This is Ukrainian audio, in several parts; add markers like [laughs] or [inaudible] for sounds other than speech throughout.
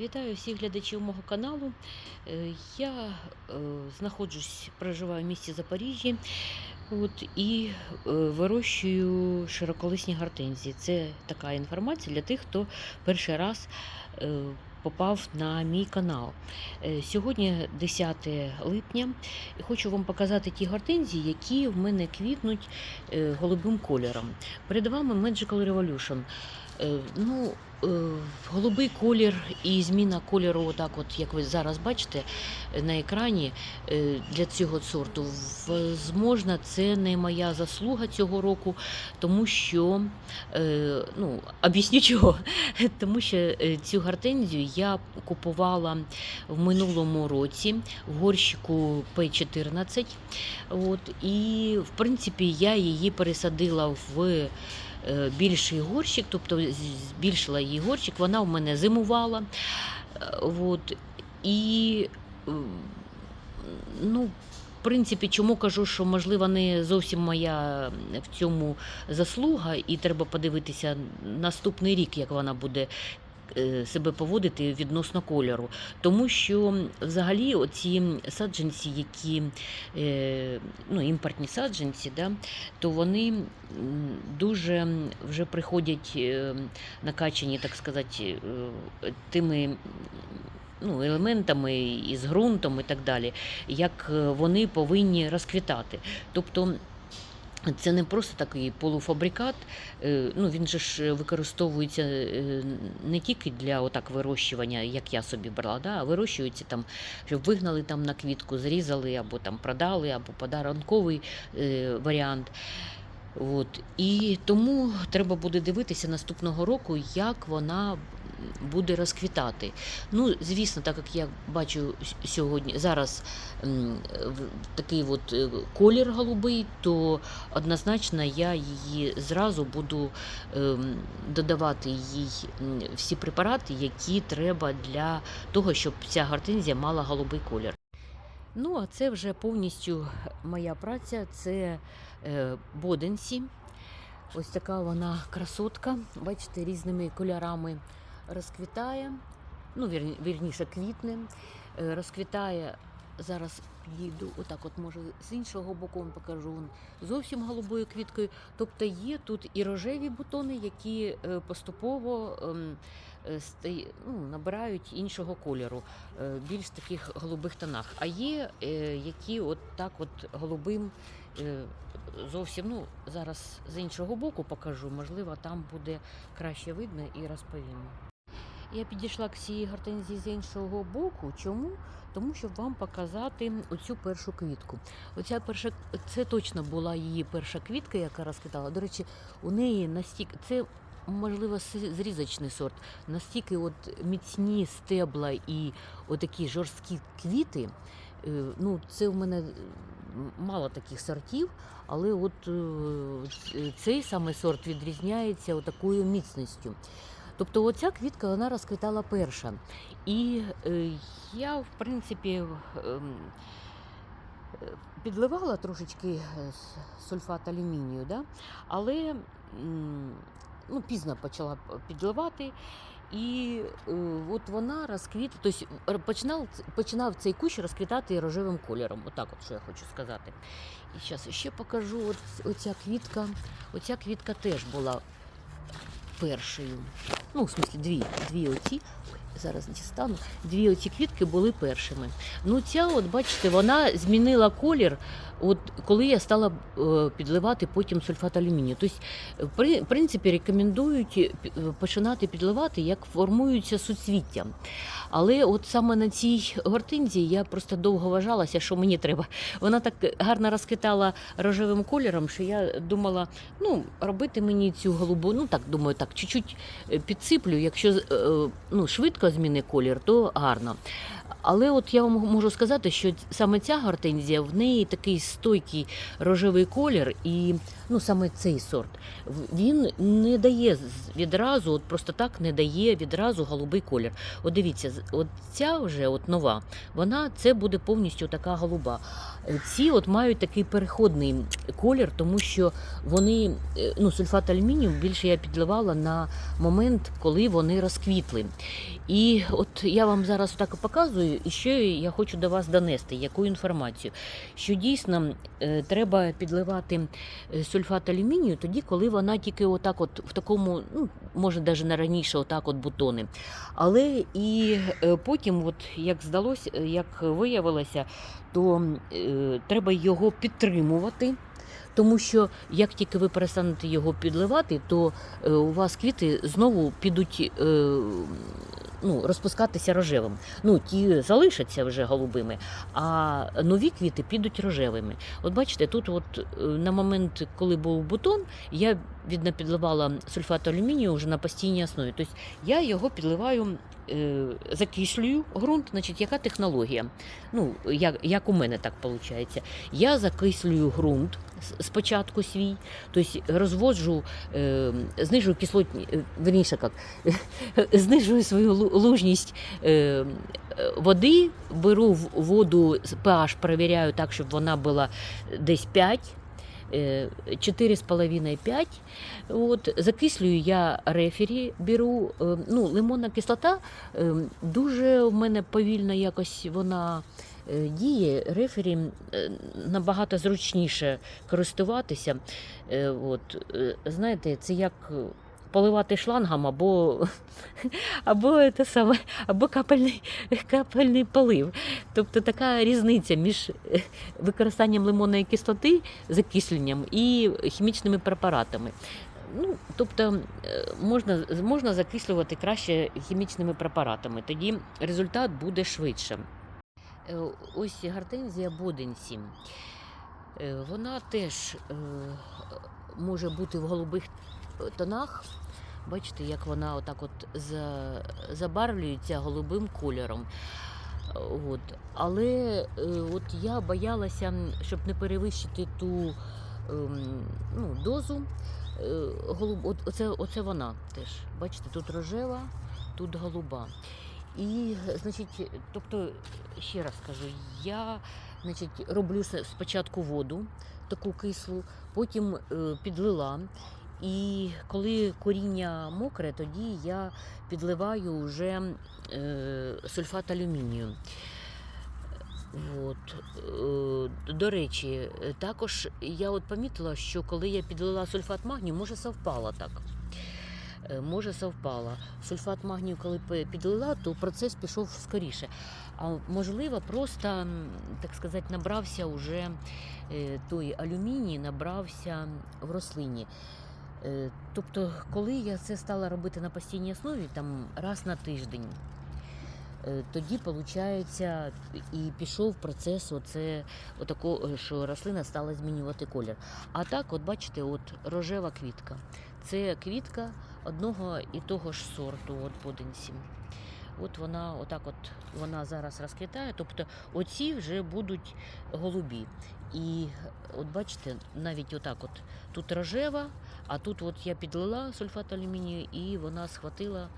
Вітаю всіх глядачів мого каналу. Е, Я е, знаходжусь, проживаю в місті Запоріжжі от, і е, вирощую широколисні гортензії. Це така інформація для тих, хто перший раз попав на мій канал. Сьогодні 10 липня і хочу вам показати ті гортензії, які в мене квітнуть голубим кольором. Перед вами Magical Revolution. Ну, голубий колір і зміна кольору, отак, от як ви зараз бачите е, на екрані е, для цього сорту. Возможно, це не моя заслуга цього року, тому що е, ну, об'ясню [laughs] чого. Тому що е, цю гортензію я купувала в минулому році в горщику П14. От, і в принципі я її пересадила в е, більший горщик, тобто збільшила її горщик, вона в мене зимувала. Е, От, і ну, в принципі, чому кажу, що можливо не зовсім моя в цьому заслуга, і треба подивитися наступний рік, як вона буде е, себе поводити відносно кольору. Тому що взагалі оці саджанці, які е, ну, імпортні саджанці, да, то вони дуже вже приходять е, накачані, так сказати, е, тими ну, елементами із ґрунтом і так далі, як е, вони повинні розквітати. Тобто це не просто такий полуфабрикат, е, ну він же ж використовується е, не тільки для отак вирощування, як я собі брала, да, а вирощується там, щоб вигнали там на квітку, зрізали або там продали, або подарунковий е, варіант. От. І тому треба буде дивитися наступного року, як вона буде розквітати. Ну, звісно, так як я бачу сьогодні, зараз такий от е, колір голубий, то однозначно я її зразу буду ем, додавати їй всі препарати, які треба для того, щоб ця гортензія мала голубий колір. Ну, а це вже повністю моя праця. Це е, боденсі. Ось така вона красотка. Бачите, різними кольорами розквітає. Ну, вірніше, квітне. Е, розквітає. Зараз підійду, отак, от може з іншого боку вам покажу вон, зовсім голубою квіткою. Тобто є тут і рожеві бутони, які е, поступово ем, е, ну, набирають іншого кольору, більш таких голубих тонах. А є, які от так от голубим зовсім, ну, зараз з іншого боку покажу, можливо, там буде краще видно і розповім. Я підійшла к цій гортензії з іншого боку. Чому? Тому щоб вам показати оцю першу квітку. Оця перша це точно була її перша квітка, яка розквітала. До речі, у неї настільки це можливо зрізочний сорт. Настільки от міцні стебла і отакі жорсткі квіти. Е, Ну, це в мене мало таких сортів, але от е, цей саме сорт відрізняється отакою міцністю. Тобто оця квітка вона розквітала перша. І е, я, в принципі, е, підливала трошечки е, сульфат алюмінію, да? але ну, пізно почала підливати. І е, от вона розквіт, тобто починав, починав цей кущ розквітати рожевим кольором. Отак, от що я хочу сказати. І зараз ще покажу. От оця квітка. Оця квітка теж була першою. Ну, в смысле, дві. Дві оці. Зараз дістану. Дві оці квітки були першими. Ну, ця, от бачите, вона змінила колір, от коли я стала е, підливати потім сульфат алюмінію. Тобто, в принципі, рекомендують е, починати підливати, як формуються суцвіття. Але от саме на цій гортинзії я просто довго вважалася, що мені треба. Вона так гарно розквітала рожевим кольором, що я думала, ну, робити мені цю голубу, ну так думаю, так, чуть-чуть е, підсиплю. Якщо е, ну, швидко зміни колір, то гарно. Але от я вам можу сказати, що саме ця гортензія, в неї такий стойкий рожевий колір, і ну саме цей сорт, він не дає відразу, от просто так не дає відразу голубий колір. От дивіться, от ця вже от нова, вона це буде повністю така голуба. Е, Ці от мають такий переходний колір, тому що вони е, ну, сульфат алюмінію більше я підливала на момент, коли вони розквітли. І от я вам зараз так показую, і що я хочу до вас донести, яку інформацію. Що дійсно е, треба підливати е, сульфат алюмінію тоді, коли вона тільки отак, от в такому, ну може навіть не раніше, отак, от бутони. Але і е, потім, от як здалося, як виявилося, то е, треба його підтримувати. Тому що як тільки ви перестанете його підливати, то у вас квіти знову підуть ну, розпускатися рожевим. Ну, ті залишаться вже голубими, а нові квіти підуть рожевими. От бачите, тут, от е, на момент, коли був бутон, я відно підливала сульфат алюмінію вже на постійній основі. Тобто я його підливаю, е, закислюю ґрунт, значить, яка технологія? Ну, як, як у мене так виходить. Я закислюю ґрунт спочатку свій, тобто розводжу, е, знижую кислотні, е, верніше як, [laughs] знижую свою лу- лужність е, води, беру воду, pH перевіряю так, щоб вона була десь 5. 4,5-5. От, закислюю я рефері, беру. Ну, лимонна кислота дуже в мене повільно якось вона діє. Рефері е, набагато зручніше користуватися. Е, От, е, знаєте, це як поливати шлангом або, [laughs] або, те саме, або капельний, капельний полив. Тобто така різниця між використанням лимонної кислоти, закисленням і хімічними препаратами. Ну, тобто можна, можна закислювати краще хімічними препаратами, тоді результат буде швидше. Е, Ось гортензія Боденсі. Е, Вона теж е, може бути в голубих тонах. Бачите, як вона отак от забарвлюється голубим кольором. От. Але от я боялася, щоб не перевищити ту ем, ну, дозу. Голуб... оце, оце вона теж. Бачите, тут рожева, тут голуба. І, значить, тобто, ще раз кажу, я значить, роблю спочатку воду, таку кислу, потім е, підлила. І коли коріння мокре, тоді я підливаю вже е, сульфат алюмінію. От. Е, До речі, також я от помітила, що коли я підлила сульфат магнію, може совпало так. Е, Може, совпало. Сульфат магнію, коли підлила, то процес пішов скоріше. А можливо, просто, так сказати, набрався уже е, той алюміній, набрався в рослині. Е, Тобто, коли я це стала робити на постійній основі, там раз на тиждень, тоді, виходить, і пішов процес оце, отако, що рослина стала змінювати колір. А так, от бачите, от рожева квітка. Це квітка одного і того ж сорту, от поденсі. От вона, отак от вона зараз розквітає. Тобто оці вже будуть голубі. І от бачите, навіть отак от тут рожева, а тут от я підлила сульфат алюмінію, і вона схватила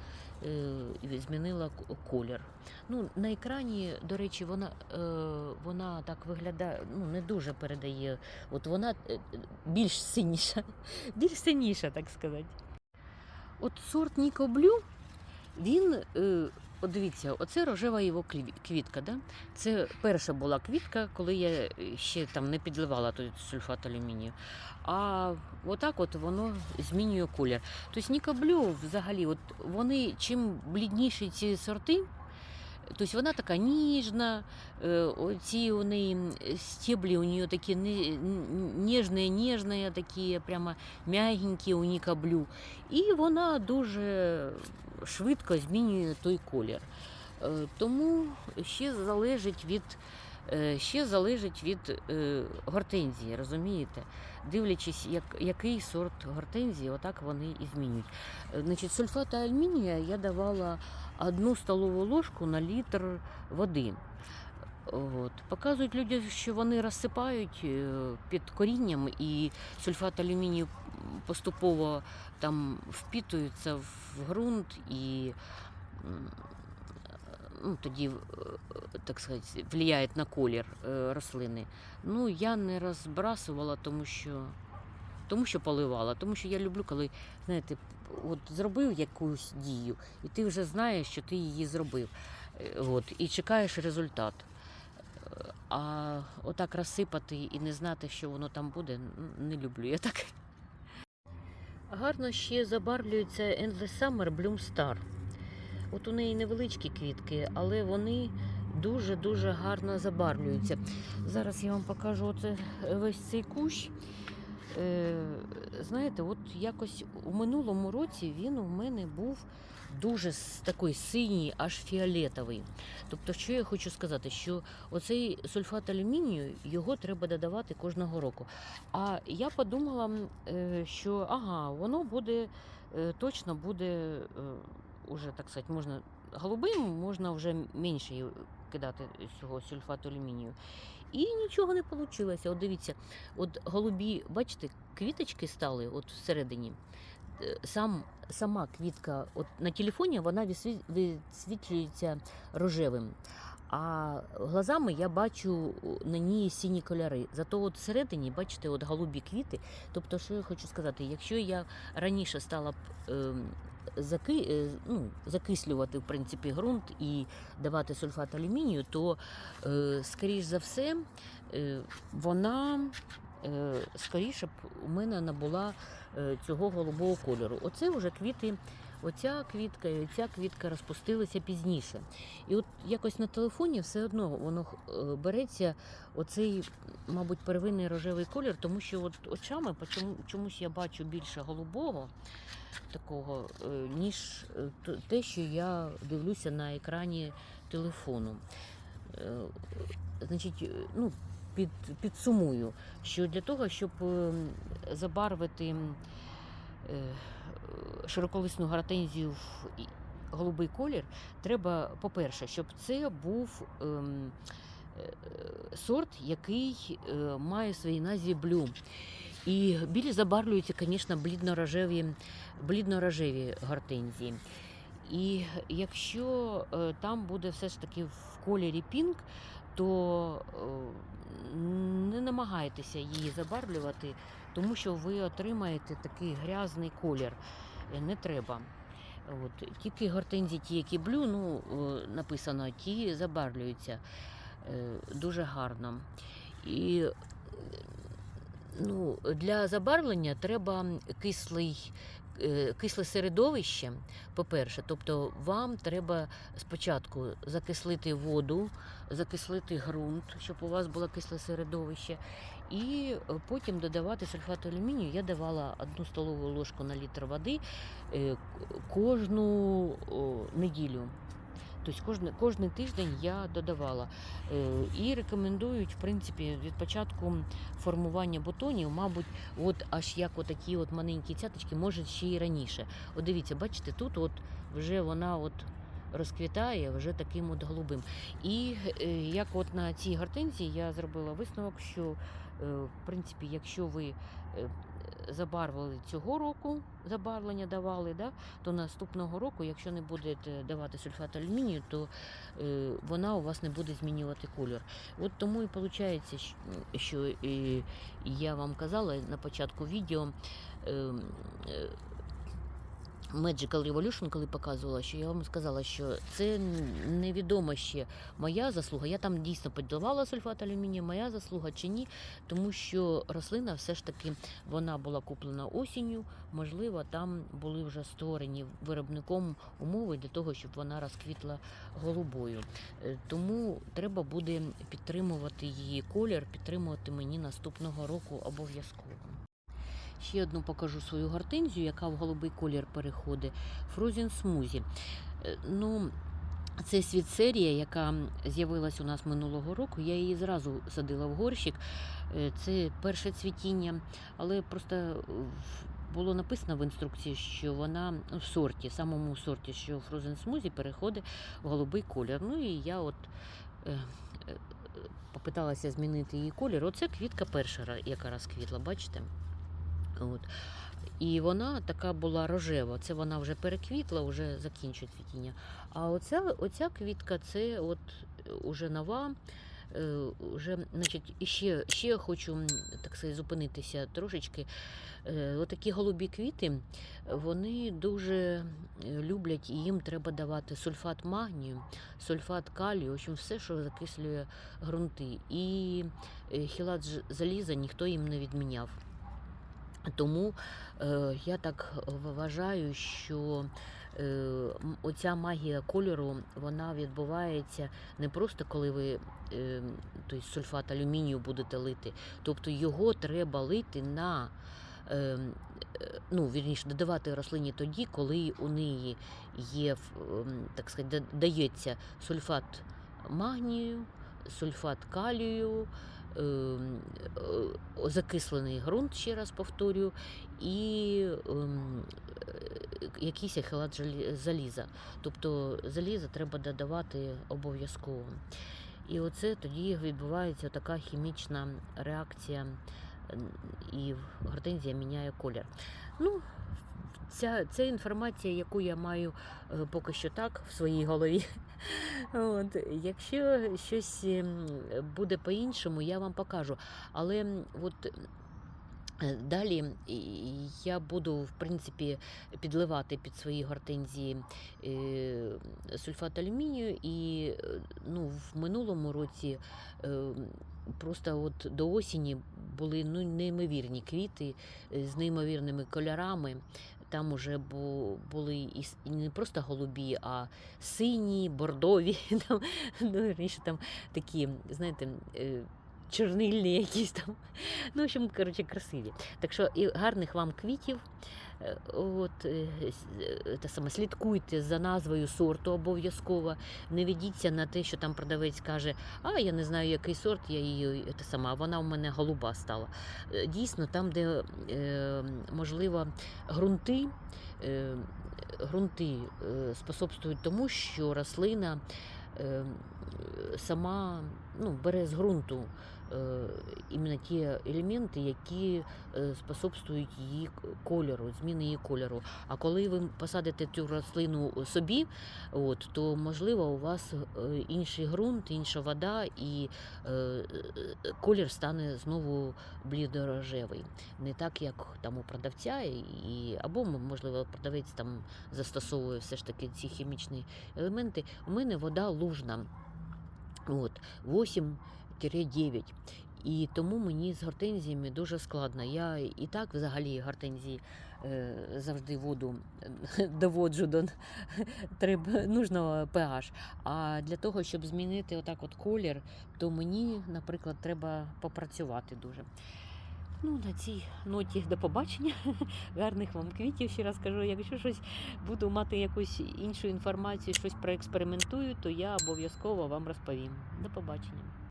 е, і змінила колір. Ну, на екрані, до речі, вона, е, вона так виглядає, ну не дуже передає. От вона е, більш синіша, [laughs] більш синіша, так сказати. От сорт Ніко Блю, він, е, от дивіться, оце рожева його квітка. Да? Це перша була квітка, коли я е, ще там не підливала той сульфат алюмінію. А отак от воно змінює колір. Тобто Ніко Блю взагалі, от вони чим блідніші ці сорти, Тобто вона така ніжна, е, оці у неї стеблі у нее такі не- н- ніжні, ніжні, такі прямо м'ягенькі у Ніка Блю. І вона дуже швидко змінює той колір. Е, Тому ще залежить від, е, ще залежить від е, гортензії, розумієте? Дивлячись, як, який сорт гортензії, отак вони і змінюють. Значить, сульфат алюмінія я давала одну столову ложку на літр води. От. Показують люди, що вони розсипають е, під корінням, і сульфат алюмінію поступово там впітується в ґрунт і ну, тоді, е, так сказати, впливає на колір е, рослини. Ну, я не розбрасувала, тому що, тому що поливала, тому що я люблю, коли знаєте, от зробив якусь дію, і ти вже знаєш, що ти її зробив. Е, От, і чекаєш результат. Е, А отак розсипати і не знати, що воно там буде, не люблю я так. Гарно ще забарвлюється Endless Summer Bloom Star. От у неї невеличкі квітки, але вони дуже-дуже гарно забарвлюються. Зараз я вам покажу оце весь цей кущ. Е, знаєте, от якось у минулому році він у мене був дуже такий синій, аж фіолетовий. Тобто, що я хочу сказати, що оцей сульфат алюмінію його треба додавати кожного року. А я подумала, е, що ага, воно буде е, точно буде уже так сказати, можна голубим, можна вже менше кидати цього сульфату алюмінію. І нічого не вийшло. От дивіться, от голубі, бачите, квіточки стали от всередині. Е, Сам, сама квітка, от на телефоні вона висвітлюється рожевим. А глазами я бачу на ній сіні кольори. Зато от всередині, бачите, от голубі квіти. Тобто, що я хочу сказати, якщо я раніше стала б ем, заки, е, ну, закислювати в принципі ґрунт і давати сульфат алюмінію, то е, скоріш за все е, вона скоріше б у мене набула цього голубого кольору. Оце вже квіти. Оця квітка і оця квітка розпустилися пізніше. І от якось на телефоні все одно воно е, береться оцей, мабуть, первинний рожевий колір, тому що от очами чомусь я бачу більше голубого такого, е, ніж е, те, що я дивлюся на екрані телефону. Значить, ну, під, підсумую, що для того, щоб е, забарвити широколисну гортензію в голубий колір, треба, по-перше, щоб це був ем, е, сорт, який е, має в своїй назві блюм. І білі забарвлюються, звісно, блідно-рожеві, блідно-рожеві гортензії. І якщо е, там буде все ж таки в кольорі пінк, то е, не намагайтеся її забарвлювати, тому що ви отримаєте такий грязний колір. Е, Не треба. От. Тільки гортензії, ті, які блю, ну, написано, ті забарвлюються е, дуже гарно. І ну, для забарвлення треба кислий, кисле середовище, по-перше, тобто вам треба спочатку закислити воду, закислити ґрунт, щоб у вас було кисле середовище, і е, потім додавати сульфат алюмінію. Я давала одну столову ложку на літр води е, кожну неділю. Тобто кожен, кожний тиждень я додавала. І рекомендують, в принципі, від початку формування бутонів, мабуть, от аж як отакі от маленькі цяточки, може ще й раніше. От дивіться, бачите, тут от вже вона от розквітає вже таким от голубим. І е, як от на цій гортензії я зробила висновок, що е, в принципі, якщо ви е, забарвили цього року, забарвлення давали, да, то наступного року, якщо не будете давати сульфат алюмінію, то е, вона у вас не буде змінювати кольор. От тому і виходить, що е, я вам казала на початку відео. е, е, Magical Revolution, коли показувала, що я вам сказала, що це невідомо ще моя заслуга. Я там дійсно подавала сульфат алюмінію, моя заслуга чи ні, тому що рослина все ж таки вона була куплена осінню. Можливо, там були вже створені виробником умови для того, щоб вона розквітла голубою. Е, Тому треба буде підтримувати її колір, підтримувати мені наступного року обов'язково. Ще одну покажу свою гортензію, яка в голубий колір переходить. Frozen Smoothie. Е, Ну, це світ-серія, яка з'явилась у нас минулого року. Я її зразу садила в горщик. Е, Це перше цвітіння, але просто було написано в інструкції, що вона в сорті, самому сорті, що Frozen Smoothie переходить в голубий колір. Ну і я от е, е, попиталася змінити її колір. Оце квітка перша, яка розквітла, бачите? От. І вона така була рожева. Це вона вже переквітла, вже закінчує цвітіння. А оця, оця квітка це от е, уже нова. е, вже, значить, ще, ще хочу так сказати, зупинитися трошечки. Е, Отакі голубі квіти, вони дуже е, люблять і їм треба давати сульфат магнію, сульфат калію, в общем, все, що закислює ґрунти. І е, хілат заліза ніхто їм не відміняв. Тому е, я так вважаю, що е, оця магія кольору вона відбувається не просто коли ви е, той сульфат алюмінію будете лити, тобто його треба лити на. е, е, Ну, вірніше, додавати рослині тоді, коли у неї є, так сказати, дається сульфат магнію, сульфат калію, закислений ґрунт, ще раз повторюю, і ем, е, якийсь ахилат заліза. Тобто заліза треба додавати обов'язково. І оце тоді відбувається така хімічна реакція, і гортензія міняє колір. Ну, ця, це інформація, яку я маю е, поки що так в своїй голові. От, якщо щось ем, буде по-іншому, я вам покажу. Але от е, далі я буду, в принципі, підливати під свої гортензії е, сульфат алюмінію. І е, ну, в минулому році просто от до осені були ну, неймовірні квіти з неймовірними кольорами. Там уже були і не просто голубі, а сині, бордові, [laughs] там, ну, раніше там такі, знаєте, е, чорнильні якісь там. Ну, в общем, коротше, красиві. Так що і гарних вам квітів. Е, От, е, е, те саме, слідкуйте за назвою сорту обов'язково. Не ведіться на те, що там продавець каже, а я не знаю, який сорт, я її те саме, а вона в мене голуба стала. Дійсно, там, де можливо ґрунти, ґрунти е, способствують тому, що рослина сама ну, бере з ґрунту е, іменно ті елементи, які е, способствують її кольору, зміни її кольору. А коли ви посадите цю рослину собі, от, то можливо у вас е, інший ґрунт, інша вода, і е, колір стане знову блідорожевий. Не так, як там у продавця, і, або можливо продавець там застосовує все ж таки ці хімічні елементи. У мене вода лужна. От, 8-9. І тому мені з гортензіями дуже складно. Я і так взагалі гортензії е, завжди воду е, [laughs] доводжу до треба, нужного pH. А для того, щоб змінити отак от колір, то мені, наприклад, треба попрацювати дуже. Ну, на цій ноті до побачення. [laughs] Гарних вам квітів, ще раз кажу. Якщо щось буду мати якусь іншу інформацію, щось проекспериментую, то я обов'язково вам розповім. До побачення.